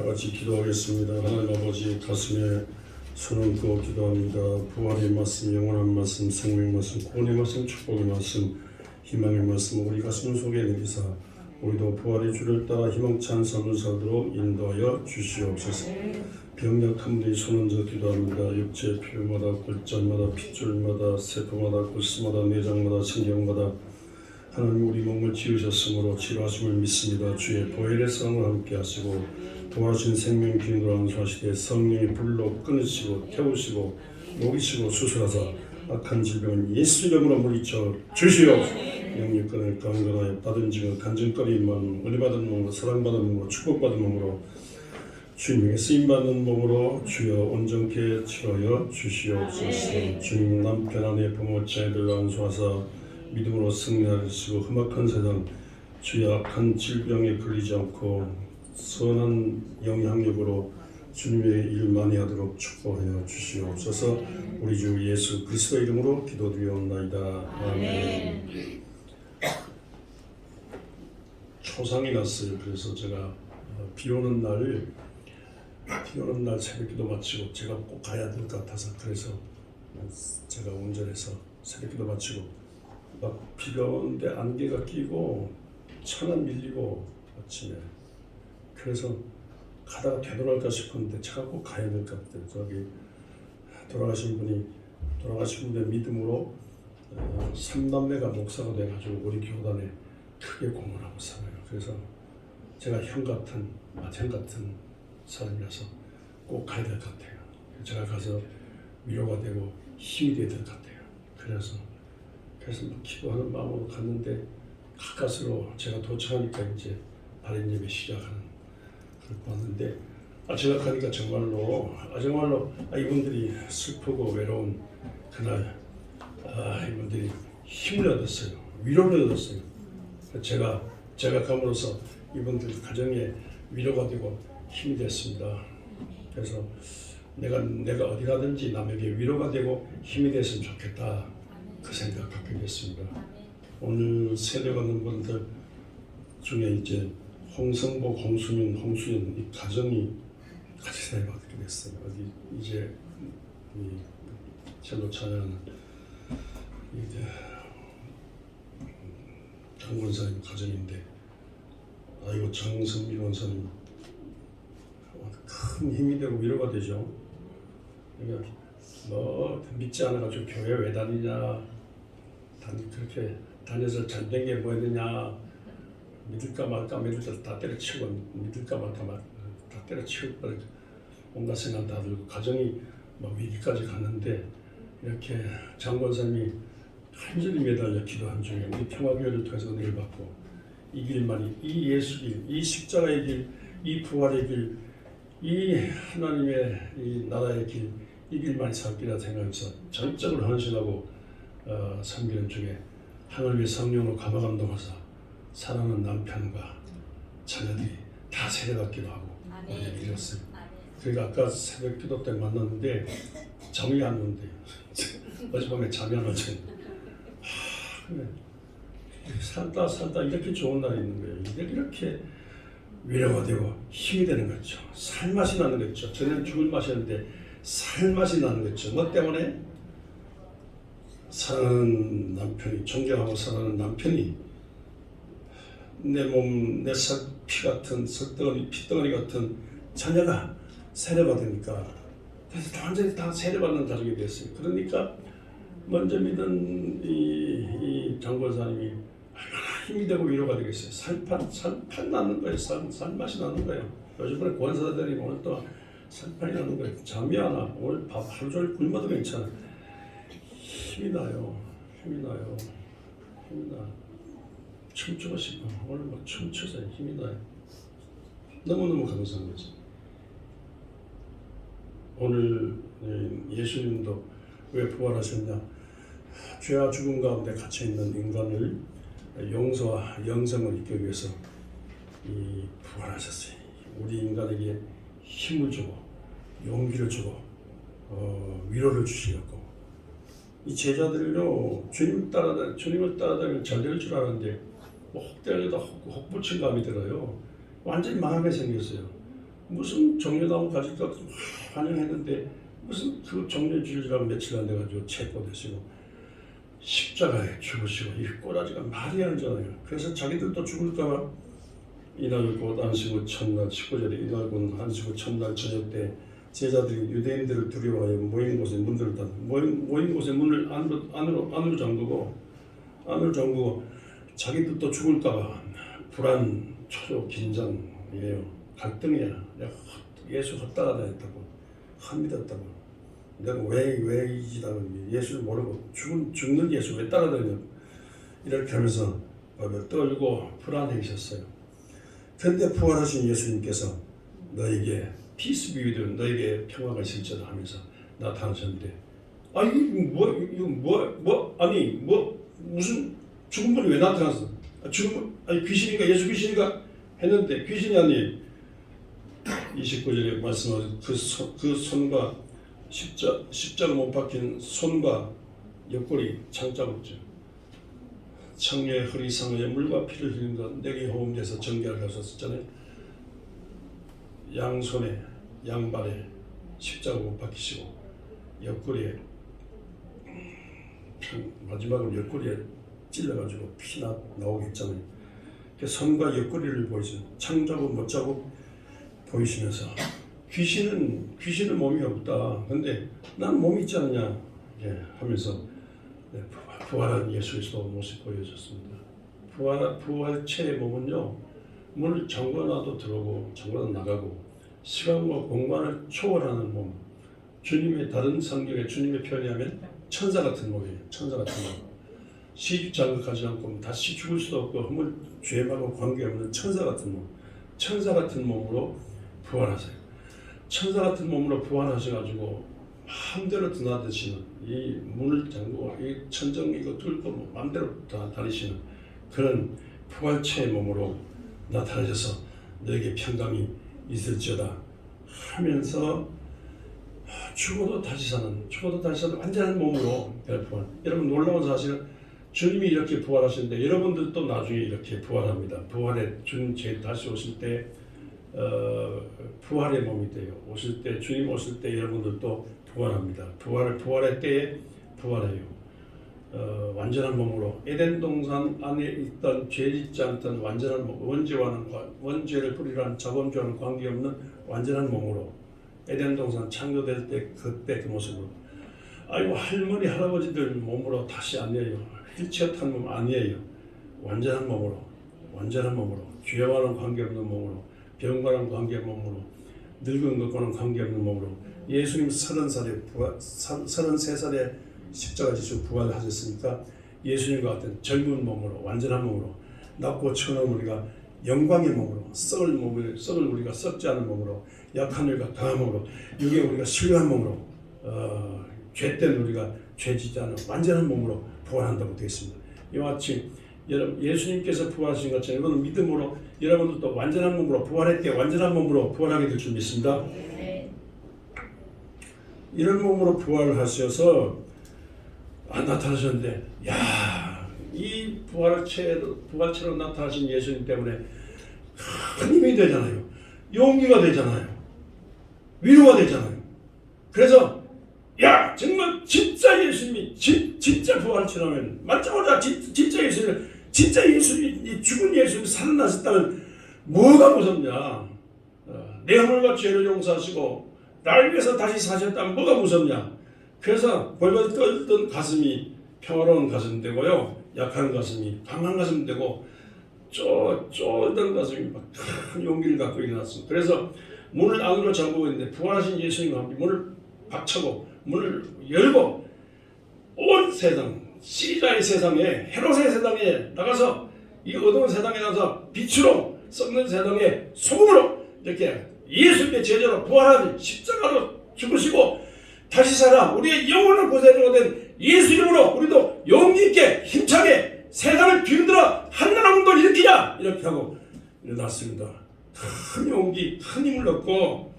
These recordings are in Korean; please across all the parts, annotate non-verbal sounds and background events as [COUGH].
다 같이 기도하겠습니다. 하나님 아버지 가슴에 손을 그어 기도합니다. 부활의 말씀, 영원한 말씀, 생명 말씀, 구원의 말씀, 축복의 말씀, 희망의 말씀 우리 가슴 속에 내리사 우리도 부활의 주를 따라 희망찬 삶을 살도록 인도하여 주시옵소서. 병력한 분이 손 얹어 기도합니다. 육체 피부마다 골절마다 핏줄마다 세포마다 구스마다 내장마다 신경마다 하나님 우리 몸을 지으셨으므로 치료하심을 믿습니다. 주의 보혈의 성을 함께 하시고 도와주신 생명 기운으로 안수하시되 성령의 불로 끊으시고 태우시고 녹이시고 수술하사 악한 질병을 예수 이름으로 물리쳐 주시옵소서. 영육권을 강건하여 받은 증을 간증거리는 마음 은혜받은 몸으로 사랑받은 몸으로 축복받은 몸으로 주님에게 쓰임받는 몸으로 주여 온전케 치료하여 주시옵소서 주님 남편 아내 부모 자녀들 안수하사 믿음으로 승리하시고 험악한 세상 주의 악한 질병에 걸리지 않고 선한 영향력으로 주님의 일 많이 하도록 축복하여 주시옵소서. 우리 주 예수 그리스도 이름으로 기도드리옵나이다. 아멘. 초상이 났어요. 그래서 제가 어, 비 오는 날 비 오는 날 새벽기도 마치고 제가 꼭 가야 될 것 같아서 그래서 제가 운전해서 새벽기도 마치고 막 비가 오는데 안개가 끼고 차는 밀리고 아침에 그래서 가다가 되돌아갈까 싶었는데 차가 꼭 가야 될것 같아요. 저기 돌아가신 분이 돌아가신 분의 믿음으로 어, 삼남매가 목사가 돼가지고 우리 교단에 크게 공헌하고 살아요. 그래서 제가 형 같은 맏형 같은 사람이라서 꼭 가야 될 것 같아요. 제가 가서 위로가 되고 힘이 돼야 될 것 같아요. 그래서 그래서 뭐 기도하는 마음으로 갔는데 가까스로 제가 도착하니까 이제 예배 시작하는 왔는데 아 제가 가니까 정말로 아 정말로 아, 이분들이 슬프고 외로운 그날 아 이분들이 힘을 얻었어요. 위로를 얻었어요. 제가 제가 감으로써 이분들 가정에 위로가 되고 힘이 됐습니다. 그래서 내가 내가 어디 가든지 남에게 위로가 되고 힘이 됐으면 좋겠다. 그 생각 갖게 됐습니다. 오늘 세례받는 분들 중에 이제 홍성복, 홍수민, 홍수연 이 가정이 같이 세례받게 됐어요. 어디 이제 이 첼로 찬양 이제 장권사님 가정인데 아이고 정성미 원사님 큰 힘이 되고 위로가 되죠. 그러니까 너 믿지 않아가지고 교회 왜 다니냐 단 그렇게 다녀서 잘된 게 뭐였느냐 믿을까 말까 믿을 때다 때려치고 믿을까 말까 막다 때려치고 버리고 온갖 생각 다 들고 가정이 막 위기까지 갔는데 이렇게 장권사님이 간절히 매달려 기도한 중에 우리 평화교회를 통해서 은혜를 받고 이 길만이 이 예수길 이 십자가의 길 이 부활의 길 이 하나님의 이 나라의 길 이 길만이 살기라 생각해서 전적으로 헌신하고 어, 섬기는 중에 하나님의 성령으로 감화 감동하사 사랑하는 남편과 자녀들이 다 세례받기도 하고 오늘 이뤘어요. 그러니까 아까 새벽 기도 때 만났는데 잠이 안 오는데 [LAUGHS] 어젯밤에 잠이 안 오죠. 하, 그래. 살다 살다 이렇게 좋은 날이 있는 거예요. 이게 이렇게 위로가 되고 힘이 되는 거죠. 살맛이 나는 거죠. 저는 죽을 맛이었는데 살맛이 나는 거죠. 뭐 때문에? 사랑하는 남편이 존경하고 사랑하는 남편이 내 몸, 내 살, 피 같은 설덩어리, 피덩어리 같은 자녀가 세례받으니까 그래서 완전히 다 세례받는 가족이 됐어요. 그러니까 먼저 믿은 이, 이 장권사님이 얼마나 힘이 되고 위로가 되겠어요. 살판, 살판 나는 거예요. 살, 살맛이 나는 거예요. 요즘에 권사들이 오늘 또 살판이 나는 거예요. 잠이 안 와. 오늘 밥 하루 종일 굶어도 괜찮아. 힘이 나요. 힘이 나요. 힘이 나. 춤추고 싶어. 오늘 막 춤춰서 힘이 나요. 너무너무 감사한 거죠. 오늘 예수님도 왜 부활하셨냐? 죄와 죽음 가운데 갇혀 있는 인간을 용서와 영생을 있기 위해서 이 부활하셨어요. 우리 인간에게 힘을 주고 용기를 주고 어, 위로를 주시고 이 제자들로 주님 따라다 주님을 따라다니면 잘될줄 알았는데 뭐 혹대하려다 혹, 혹부침감이 들어요. 완전히 망하게 생겼어요. 무슨 종려나무 가지고 환영했는데 무슨 그 종려주일이라고 며칠 안 돼가지고 체포되시고 십자가에 죽으시고 이 꼬라지가 말이 안 되잖아요. 그래서 자기들도 죽을까봐 이날 곧 안식구 첫날 19절에 이날 곧 안식구 첫날 저녁 때 제자들이 유대인들을 두려워하여 모인 곳에 문들을 닫 모인, 모인 곳에 문을 안으로 안으로 안으로 잠그고 안으로 잠그고 자기들도 죽을까봐 불안 초조 긴장이에요. 갈등이야. 헛- 예수 헛다가 다녔다고 헛믿었다고. 내가 왜 왜 이지다는 예수를 모르고 죽은 죽는 예수 왜 따라다니냐? 이렇게 하면서 떨고 불안해 계셨어요. 근데 부활하신 예수님께서 너에게 피스 비비드 너에게 평화가 있을지어다 하면서 나타나셨는데 아 이거 뭐 이거 뭐 뭐? 아니 뭐? 무슨 죽은 분이 왜 나타났어? 아, 분 아니 귀신인가 예수 귀신인가 했는데 귀신이 아니 29절에 말씀하신 그, 손, 그 손과 십자 십자가 못 박힌 손과 옆구리 창자국죠. 청의 허리 상에 물과 피를 흘린 것 내게 호흡돼서 정결하게 하셨잖아요. 양손에 양발에 십자가 못 박히시고 옆구리에 피- 마지막으로 옆구리에 찔러가지고 피나. 그 손과 옆구리를 보이죠. 창자고 못 자고 보이시면서 귀신은 귀신은 몸이 없다. 근데 난 몸이 있지 않냐 예, 하면서 네, 부활- 부활한 예수 그리스도 모습 보여줬습니다. 부활 부활체의 몸은요 문을 잠궈놔도 들어오고 잠궈놔도 나가고 시간과 공간을 초월하는 몸. 주님의 다른 성경에 주님의 표현하면 천사 같은 몸이에요. 천사 같은 몸. 시주 장극하지 않고 다시 죽을 수도 없고 허물 죄하고 관계없는 천사 같은 몸. 천사 같은 몸으로 부활하세요. 천사 같은 몸으로 부활하셔가지고 마음대로 드나드시는 이 문을 잠그고 이 천정 이거 뚫고 뭐 마음대로 다 다니시는 그런 부활체의 몸으로 나타나셔서 너에게 평강이 있을지어다 하면서 죽어도 다시 사는 죽어도 다시 사는 완전한 몸으로. 여러분 놀라운 사실은 주님이 이렇게 부활하시는데 여러분들도 나중에 이렇게 부활합니다. 부활에 주님 제 다시 오실 때 어, 부활의 몸이 돼요. 오실 때 주님 오실 때 여러분들도 부활합니다. 부활을 부활의 때에 부활해요. 어, 완전한 몸으로 에덴 동산 안에 있던 죄 짓지 않던 완전한 몸, 원죄와는 관- 원죄를 뿌리라는 자본주와는 관계없는 완전한 몸으로 에덴 동산 창조될 때 그때 그 모습으로 아이고 할머니 할아버지들 몸으로 다시 아니에요. 휠체어 탄 몸 아니에요. 완전한 몸으로 완전한 몸으로 죄와는 관계없는 몸으로 병과는 관계없는 몸으로 늙은 것과는 관계없는 몸으로 예수님 서른 살에 부활 서른 세 살에 십자가 지시고 부활하셨으니까 예수님과 같은 젊은 몸으로 완전한 몸으로 낮고 처음 우리가 영광의 몸으로 썩을 몸을 썩을 우리가 썩지 않은 몸으로 약한 우리가 강한 몸으로 육의 우리가 신령한 몸으로 어, 죄된 우리가 죄지지 않은 완전한 몸으로 부활한다고 되어 있습니다. 이와 같이 여러분 예수님께서 부활하신 것처럼 여러분 믿음으로 여러분들도 완전한 몸으로 때 완전한 몸으로 부활하게 될 줄 믿습니다. 이런 몸으로 부활하셔서 안 나타나셨는데 야이 부활체로 부활체로 나타나신 예수님 때문에 큰 힘이 되잖아요. 용기가 되잖아요. 위로가 되잖아요. 그래서 맞자마자 진, 진짜 예수님 진짜 예수님이 죽은 예수님이 살아나셨다면 뭐가 무섭냐? 어, 내 허물과 죄를 용서하시고 날 위해서 다시 사셨다면 뭐가 무섭냐? 그래서 벌벌 떨던 가슴이 평화로운 가슴 되고요. 약한 가슴이 강한 가슴 되고 쪼, 쫄던 가슴이 막 큰 용기를 갖고 일어났습니다. 그래서 문을 안으로 잠그고 있는데 부활하신 예수님과 함께 문을 박차고 문을 열고 온 세상 시리아의 세상에 헤롯의 세상에 나가서 이 어두운 세상에 나가서 빛으로 썩는 세상에 소금으로 이렇게 예수님의 제자로 부활한 십자가로 죽으시고 다시 살아 우리의 영혼을 보살펴가 된 예수 이름으로 우리도 용기 있게 힘차게 세상을 뒤흔들어 한나라 운동을 일으키자 이렇게 하고 일어났습니다. 큰 용기, 큰 힘을 얻고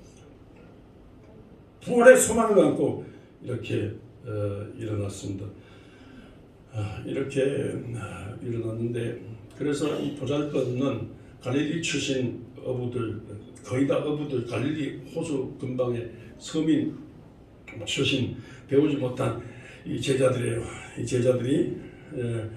부활의 소망을 갖고 이렇게 어, 일어났습니다. 아, 이렇게 아, 일어났는데 그래서 이 보잘것없는 갈릴리 출신 어부들 거의 다 어부들 갈릴리 호수 근방의 서민 출신 배우지 못한 이 제자들이에요. 이 제자들이 에,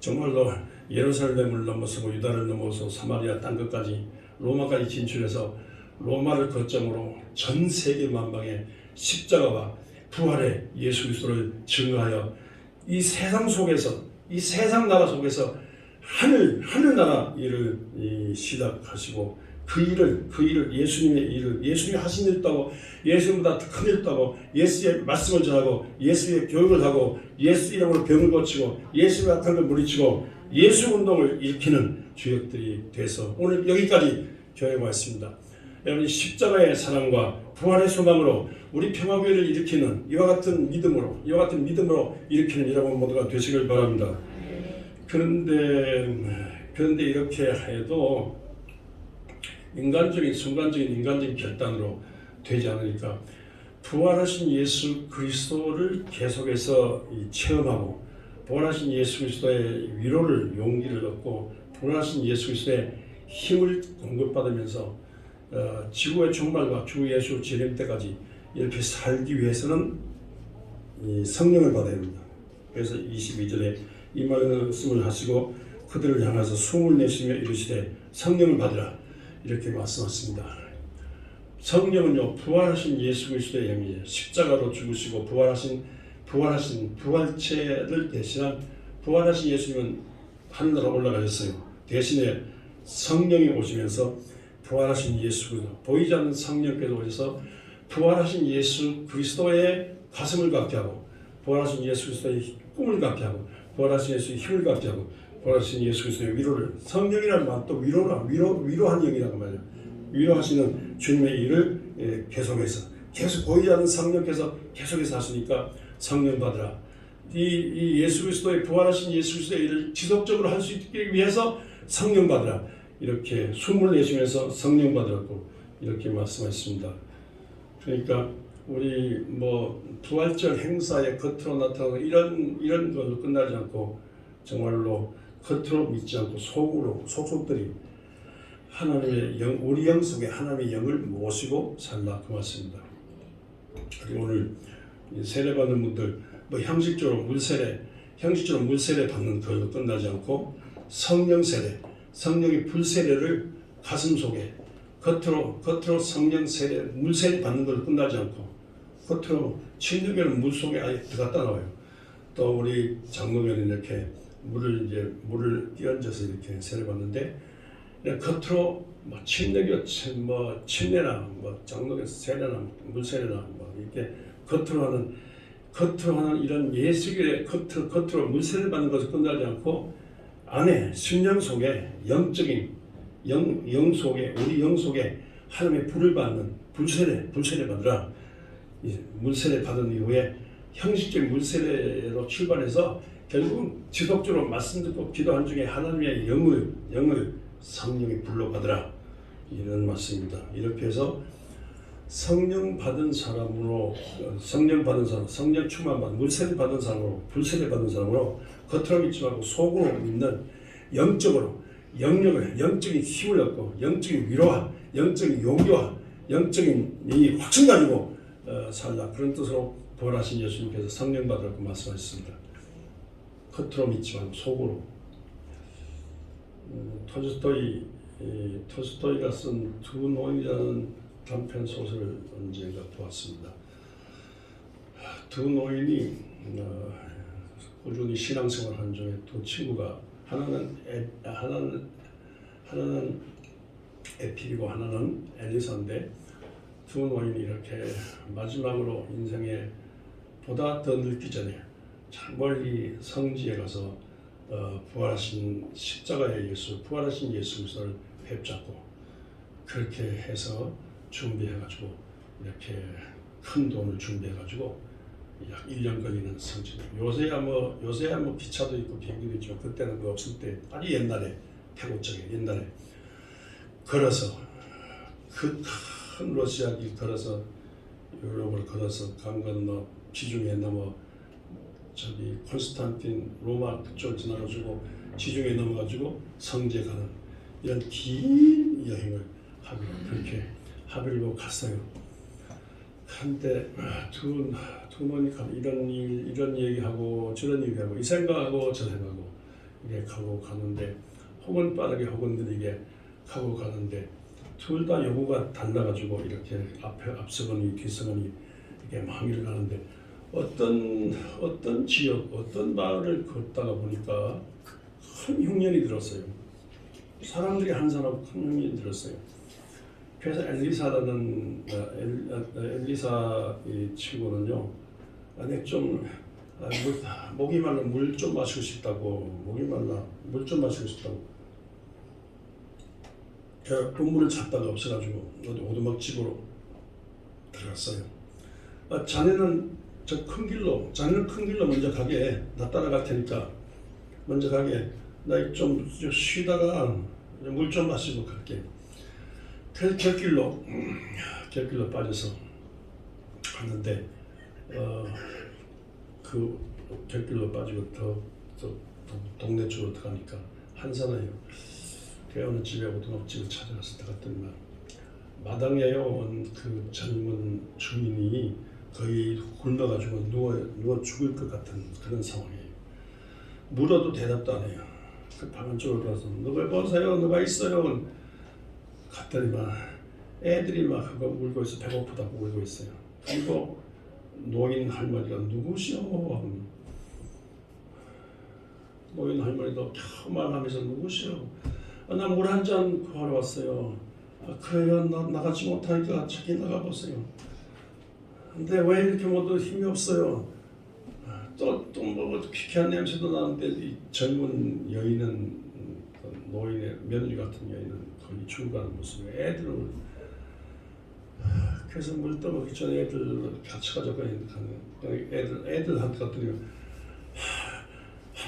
정말로 예루살렘을 넘어서고 유다를 넘어서 사마리아 땅 끝까지 로마까지 진출해서 로마를 거점으로 전 세계 만방에 십자가와 부활의 예수 그리스도를 증거하여 이 세상 속에서 이 세상 나라 속에서 하늘 하늘 나라 일을 이 시작하시고 그 일을 그 일을 예수님의 일을 예수님이 하신 일 있다고 예수님보다 더큰일 있다고 예수의 말씀을 전하고 예수의 교육을 하고 예수 이름으로 병을 고치고 예수의 악한 걸 물리치고 예수 운동을 일으키는 주역들이 돼서 오늘 여기까지 교회가 왔습니다. 여러분 십자가의 사랑과 부활의 소망으로 우리 평화교회를 일으키는 이와 같은 믿음으로 이와 같은 믿음으로 일으키는 여러분 모두가 되시길 바랍니다. 그런데 그런데 이렇게 해도 인간적인 순간적인 인간적인 결단으로 되지 않으니까 부활하신 예수 그리스도를 계속해서 이 체험하고 부활하신 예수 그리스도의 위로를 용기를 얻고 부활하신 예수 그리스도의 힘을 공급받으면서 어, 지구의 종말과 주 예수 재림 때까지 이렇게 살기 위해서는 이 성령을 받아야 합니다. 그래서 22절에 이 말씀을 하시고 그들을 향해서 숨을 내쉬며 이르시되 성령을 받으라 이렇게 말씀하십니다. 성령은요 부활하신 예수 그리스도의 영이에요. 십자가로 죽으시고 부활하신 부활하신 부활체를 대신한 부활하신 예수님은 하늘나라 올라가셨어요. 대신에 성령이 오시면서 부활하신 예수 그리스도 보이지 않는 성령께서 오셔서 부활하신 예수 그리스도의 가슴을 갖게 하고 부활하신 예수 그리스도의 꿈을 갖게 하고 부활하신 예수의 힘을 갖게 하고 부활하신 예수 그리스도의 위로를 성령이라는 말또 위로라 위로 위로한 영이라고 말이에요. 위로하시는 주님의 일을 예, 계속해서 계속 보이지 않는 성령께서 계속해서 하시니까 성령 받으라. 이, 이 예수 그리스도의 부활하신 예수 그리스도의 일을 지속적으로 할 수 있기 위해서 성령 받으라. 이렇게 숨을 내쉬면서 성령 받으라고 이렇게 말씀하셨습니다. 그러니까 우리 뭐 부활절 행사의 겉으로 나타나는 이런 이런 걸로 끝나지 않고 정말로 겉으로 믿지 않고 속으로 속속들이 하나님의 영 우리 영 속에 하나님의 영을 모시고 살라 그 말씀입니다. 그리고 오늘 이 세례 받는 분들 뭐 형식적으로 물 세례 형식적으로 물 세례 받는 걸로 끝나지 않고 성령 세례 성령의 불 세례를 가슴 속에 겉으로 겉으로 성령 세례 물 세례 받는 걸로 끝나지 않고 겉으로 침례교는 물 속에 아예 들어갔다 나와요. 또 우리 장로교는 이렇게 물을 이제 물을 끼얹어서 이렇게 세례 받는데 겉으로 뭐 침례교 침- 뭐 침례나 뭐 장로교 세례나 물 세례나 뭐 이렇게 겉으로 하는 겉으로 하는 이런 예수교의 겉으로 겉으로 물 세례 받는 것을 끝나지 않고 안에 심령 속에 영적인 영, 영 속에 우리 영 속에 하나님의 불을 받는 불세례 불세례 받으라 이 물세례 받은 이후에 형식적인 물세례로 출발해서 결국은 지속적으로 말씀 듣고 기도한 중에 하나님의 영을 영을 성령이 불러 받으라 이런 말씀입니다. 이렇게 해서 성령 받은 사람으로 어, 성령 받은 사람, 성령 충만 받은 물세례 받은 사람으로 불세례 받은 사람으로 겉으로 믿지 말고 속으로 믿는 영적으로 영역을 영적인 힘을 얻고 영적인 위로와 영적인 용기와 영적인 이 확신 가지고 어, 살라 그런 뜻으로 부활하신 예수님께서 성령 받으라고 말씀하셨습니다. 겉으로 믿지 말고 속으로. 음, 토스토이 이, 토스토이가 쓴 두 노인이라는 단편 소설을 언젠가 보았습니다. 두 노인이 어, 꾸준히 신앙생활하는 중에 두 친구가 하나는 에, 하나는 하나는 에필이고 하나는 엘리사인데 두 노인이 이렇게 마지막으로 인생에 보다 더 늙기 전에 참 멀리 성지에 가서 어, 부활하신 십자가의 예수, 부활하신 예수 그리스도를 뵙잡고 그렇게 해서 준비해가지고 이렇게 큰 돈을 준비해가지고 약 1년 걸리는 성지. 요새야 뭐 요새야 뭐 기차도 있고 비행기도 있지만 그때는 그 없을 때 아주 옛날에 태국적에 옛날에 걸어서 그 큰 러시아 길 걸어서 유럽을 걸어서 강 건너 지중해 넘어 저기 콘스탄틴 로마 그쪽을 지나가지고 지중해 넘어가지고 성지에 가는 이런 긴 여행을 하고 그렇게 보고 갔어요. 한데 두, 두가 이런 일 이런 얘기하고 저런 얘기하고 이 생각하고 저 생각하고 이렇게 가고 가는데 혹은 빠르게 혹은 느리게 가고 가는데 둘 다 요구가 달라가지고 이렇게 앞에 앞서거니 뒤서거니 이렇게 망위를 가는데 어떤 어떤 지역 어떤 마을을 걷다가 보니까 큰 흉년이 들었어요. 사람들이 한 사람 큰 흉년이 들었어요. 그래서 엘리사라는 어, 엘, 어, 엘리사 이 친구는요, 아니 좀 아, 물, 목이 말라 물 좀 마시고 싶다고 목이 말라 물 좀 마시고 싶다고 제가 동물을 찾다가 없어가지고 어디 오두막 집으로 들어갔어요. 아, 자네는 저 큰 길로 자네는 큰 길로 먼저 가게 나 따라갈 테니까 먼저 가게 나 좀 쉬다가 물 좀 마시고 갈게. 그 곁길로 음, 곁길로 빠져서 갔는데 어, 그 곁길로 빠지고 더, 더, 더 동네 쪽으로 들어가니까 한산해요. 그 어느 집에 오두막집을 찾아가서 들어갔더니만 마당에 온 그 젊은 주민이 거의 굶어가지고 누워 누워 죽을 것 같은 그런 상황이에요. 물어도 대답도 안 해요. 그 방 안 쪽으로 들어가서 누가 보세요, 누가 있어요. 갔더니만 애들이 막 그거 울고 있어 배고프다고 울고 있어요. 그리고 노인 할머니가 누구시오? 하면 노인 할머니도 캬 말하면서 누구시오? 아, 나물 한 잔 구하러 왔어요. 아, 그래요 나 나가지 못하니까 저기 나가 보세요. 근데 왜 이렇게 모두 힘이 없어요? 또또뭐 귀쾌한 냄새도 나는데 이 젊은 여인은 음, 그 노인의 며느리 같은 여인은 거의 죽어가는 모습에 애들을 그래서 물 떠먹기 전에 애들 같이 가져가 가는 애들 애들한테 갔더니 아,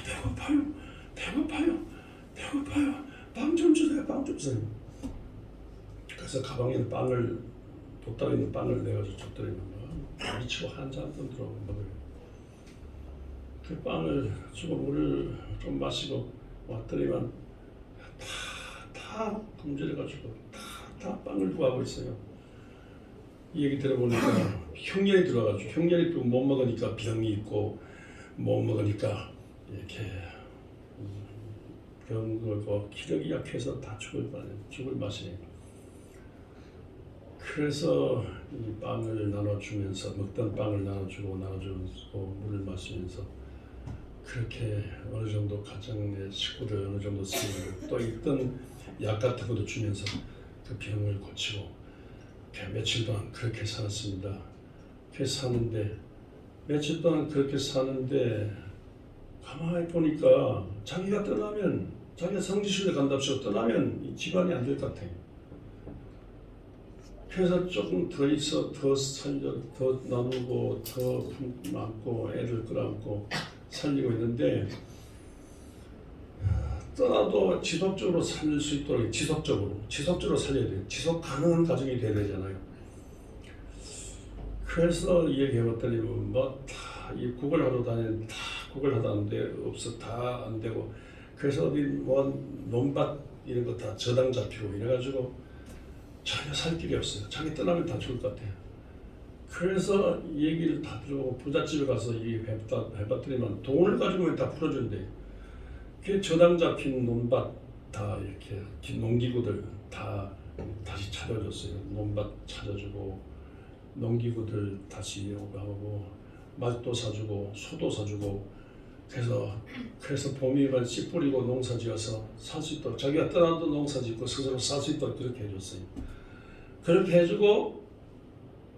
배고파요. 배고파요. 배고파요. 빵 좀 주세요. 빵 좀 주세요. 그래서 가방에 빵을 뒀다가 있는 빵을 내가지고 줬더니 막 미치고 한잔 들어 먹어요 그 빵을 주고 물을 좀 마시고 왔더니만 다다 굶주려가지고 다, 다 빵을 구하고 있어요. 이 얘기 들어보니까 흉년이 들어가지고 흉년이 또 못 먹으니까 병이 있고 못 먹으니까 이렇게 음, 병 걸고 기력이 약해서 다 죽을 뻔해 죽을 맛이에요. 그래서 이 빵을 나눠주면서 먹던 빵을 나눠주고 나눠주면서 물을 마시면서 그렇게 어느 정도 가정의 식구들 어느 정도 쓰고 또 있던 약 같은 것도 주면서 그 병을 고치고 그 며칠 동안 그렇게 살았습니다. 그렇게 사는데 며칠 동안 그렇게 사는데 가만히 보니까 자기가 떠나면 자기가 성지순례 간답시고 떠나면 이 집안이 안 될 것 같아요. 그래서 조금 더 있어 더 살려 더 나누고 더 품고 애들 끌어안고 살리고 있는데 떠나도 지속적으로 살릴 수 있도록 지속적으로 지속적으로 살려야 돼요. 지속 가능한 가정이 돼야 되잖아요. 그래서 얘기해봤더니 뭐다이 국을 하러 다니는 다 국을 하다 안 돼, 없어 다 안 되고 그래서 어디 뭐 논밭 이런 거 다 저당 잡히고 이래가지고 전혀 살 길이 없어요. 자기 떠나면 다 죽을 것 같아요. 그래서 이 얘기를 다 들고 부잣집에 가서 이 해봤다, 해봤더니만 돈을 가지고 다 풀어준대. 그 저당 잡힌 논밭 다 이렇게 농기구들 다 다시 찾아줬어요. 논밭 찾아주고 농기구들 다시 오고 맛도 사주고 소도 사주고 그래서 그래서 봄이면 씨 뿌리고 농사 지어서 살 수 있도록 자기가 떠나도 농사 짓고 스스로 살 수 있도록 그렇게 해줬어요. 그렇게 해주고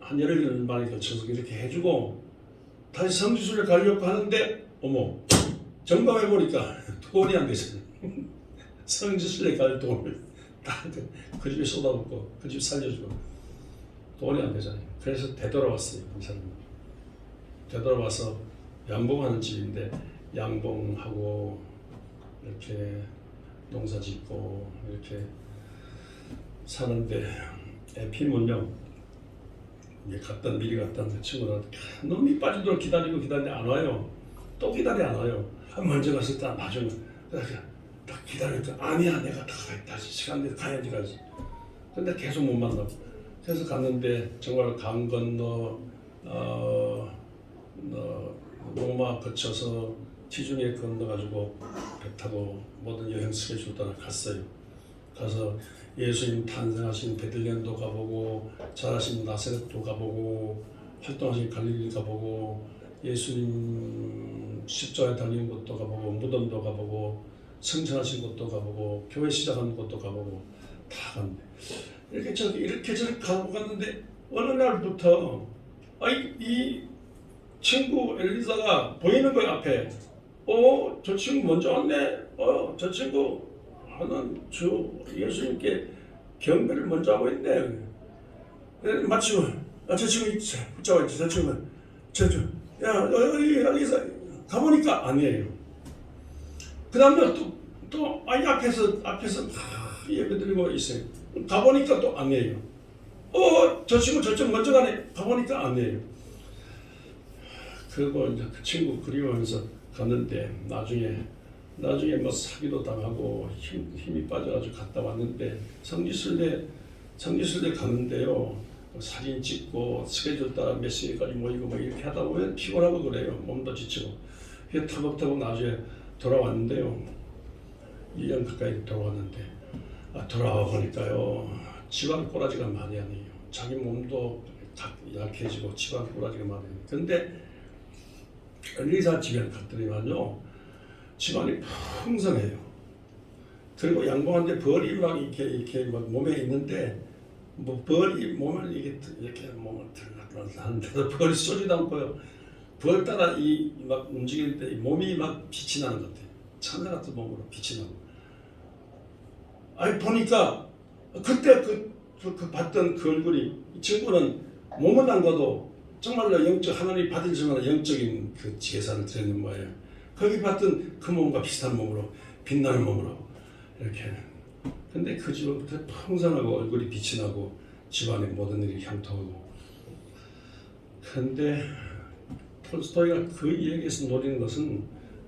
한년 만에 거쳐서 이렇게 해주고 다시 성지순례 가려고 하는데 어머 점검해 보니까 [LAUGHS] 돈이 안 됐어요. [LAUGHS] 성지순례 갈 돈을 다그 집에 쏟아붓고 그 집 살려주고 돈이 안 되잖아요. 그래서 되돌아왔어요. 이 사람은 되돌아와서 양봉하는 집인데 양봉하고 이렇게 농사 짓고 이렇게 사는데 에피문요 이제 갔던 미리 갔던 그 친구들한테 너무 빠지도록 기다리고 기다리는데 안 와요. 또 기다려 안 와요. 한 먼저 갔을 때 나중에 딱 기다리니까 아니야 내가 다 다시 시간 돼 가야지 가지. 근데 계속 못 만나고 그래서 갔는데 정말 강 건너 어, 어, 로마 거쳐서 지중해 건너가지고 배 타고 모든 여행 스케줄 따라 갔어요. 가서 예수님 탄생하신 베들레헴도 가보고 자라신 나사렛도 가보고 활동하신 갈릴리 가보고 예수님 십자가에 달린 곳도 가보고 무덤도 가보고 성천하신 곳도 가보고 교회 시작한 곳도 가보고 다 갔는데 이렇게 저렇게 이렇게 저렇게 가고 갔는데 어느 날부터 아이 이 친구 엘리사가 보이는 거야 앞에. 어 저 친구 먼저 왔네. 어 저 친구 하는 주 예수님께 경배를 먼저 하고 있네 그래, 마치고 아, 저 친구 붙잡아 있지. 저 친구 저저 야 여기 엘리사 가보니까 아니에요. 그 다음에 또또 아이 앞에서 앞에서 막 예배 드리고 있어요. 가보니까 또 아니에요. 어, 저 친구 저쪽 먼저 가네. 가보니까 아니에요. 그리고 이제 그 친구 그리워하면서 갔는데 나중에 나중에 뭐 사기도 당하고 힘, 힘이 빠져가지고 갔다 왔는데 성지순례 성지순례 가는데요. 사진 찍고 스케줄 따라 몇 시까지 모이고 뭐 이렇게 하다 보면 피곤하고 그래요. 몸도 지치고. 그게 타박타박 나중에 돌아왔는데요. 1년 가까이 돌아왔는데 아, 돌아와 보니까요. 집안 꼬라지가 많이 아니에요. 자기 몸도 다 약해지고 집안 꼬라지가 많이 아니에요. 근데 엘리사 집에 갔더니만요. 집안이 풍성해요. 그리고 양봉한데 벌이 막 이렇게 이렇게 막 몸에 있는데 뭐 벌이 몸을 이게 이렇게 몸을 들락들락 하는데도 [LAUGHS] 벌이 쏘지도 않고요. 벌 따라 이 막 움직일 때 몸이 막 빛이 나는 것 같아요. 천사 같은 몸으로 빛이 나고. 아니 보니까 그때 그, 그, 그 봤던 그 얼굴이 이 친구는 몸은 안 가도 정말로 영적 하나님 받을 만한 영적인 그 제사를 드리는 거예요. 거기 봤던 그 몸과 비슷한 몸으로 빛나는 몸으로 이렇게. 근데 그 집은부터 풍성하고 얼굴이 빛이 나고 집안의 모든 일이 향토하고. 근데 톨스토이가 그 이야기에서 노리는 것은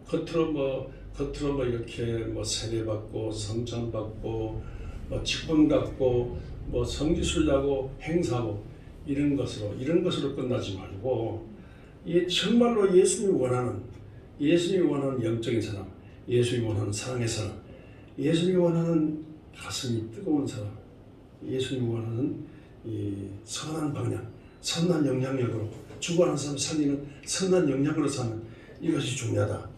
겉으로 뭐 겉으로 뭐 이렇게 뭐 세례받고 성찬받고 뭐 직분 갖고 뭐 성지순례하고 행사하고 이런 것으로 이런 것으로 끝나지 말고 이 정말로 예수님이 원하는 예수님이 원하는 영적인 사람, 예수님이 원하는 사랑의 사람, 예수님이 원하는 가슴이 뜨거운 사람, 예수님이 원하는 이 선한 방향, 선한 영향력으로 주고하는 사람 살리는 선한 영향으로 사는 이것이 중요하다.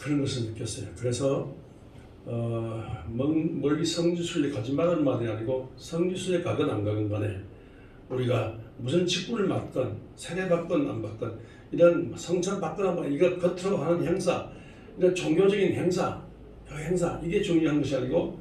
그런 것을 느꼈어요. 그래서 어, 먼, 멀리 성지순례 말라는 말이 아니고 성지순례 가건 안 가건 간에 우리가 무슨 직분을 맡건 세례 받건 안 받건 이런 안 받건 이거 겉으로 하는 행사 이런 종교적인 행사 그 행사 이게 중요한 것이 아니고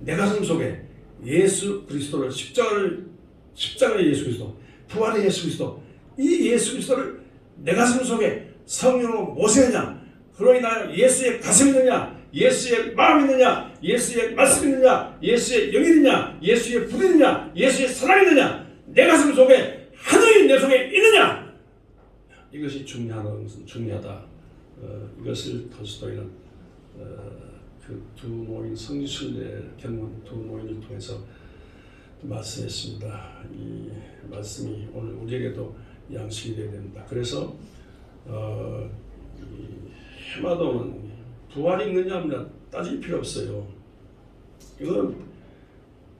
내 가슴 속에 예수 그리스도를 십자가를 십자가의 예수 그리스도 부활의 예수 그리스도 이 예수 그리스도를 내 가슴 속에 성령으로 모세느냐 인하여 예수의 가슴이 있느냐 예수의 마음이 있느냐 예수의 말씀이 있느냐 예수의 영이 있느냐 예수의 불이 있느냐 예수의 사랑이 있느냐 내 가슴 속에 하늘이 내 속에 있느냐 이것이 중요한 중요하다 어, 이것을 톨스토이는 어, 그두 노인 성지순례 경험 두 노인을 통해서 말씀했습니다. 이 말씀이 오늘 우리에게도 양식이 되어야 됩니다. 그래서 어, 이 해마도는 부활이 있느냐 없느냐 따질 필요 없어요. 이건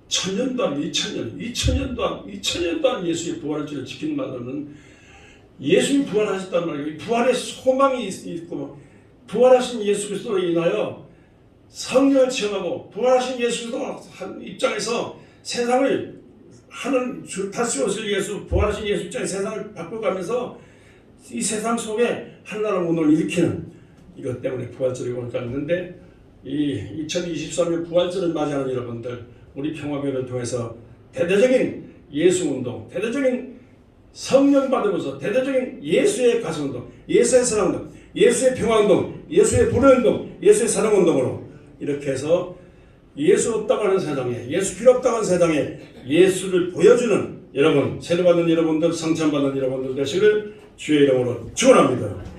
천년도 안 이천년, 이천년도 안 이천년도 안 예수의 부활을 지키는 말로는 예수님 부활하셨단 말이에요. 부활의 소망이 있고 부활하신 예수 그리스도로 인하여 성령을 체험하고 부활하신 예수 그리스도 입장에서 세상을 하는 주 다시 오실 예수 부활하신 예수 입장에 세상을 바꿔가면서 이 세상 속에 하나님 운동을 일으키는 이것 때문에 부활절이 오니까 있는데 이 2023년 부활절을 맞이하는 여러분들 우리 평화교회를 통해서 대대적인 예수 운동, 대대적인 성령 받으면서 대대적인 예수의 가슴 운동, 예수의 사랑 운동, 예수의 평화 운동, 예수의 불의 운동, 예수의 사랑 운동으로 이렇게 해서 예수 없다고 하는 세상에 예수 필요 없다고 하는 세상에 예수를 보여주는 여러분, 세례받는 여러분들, 성찬받는 여러분들 되시기를 주의 이름으로 축원합니다.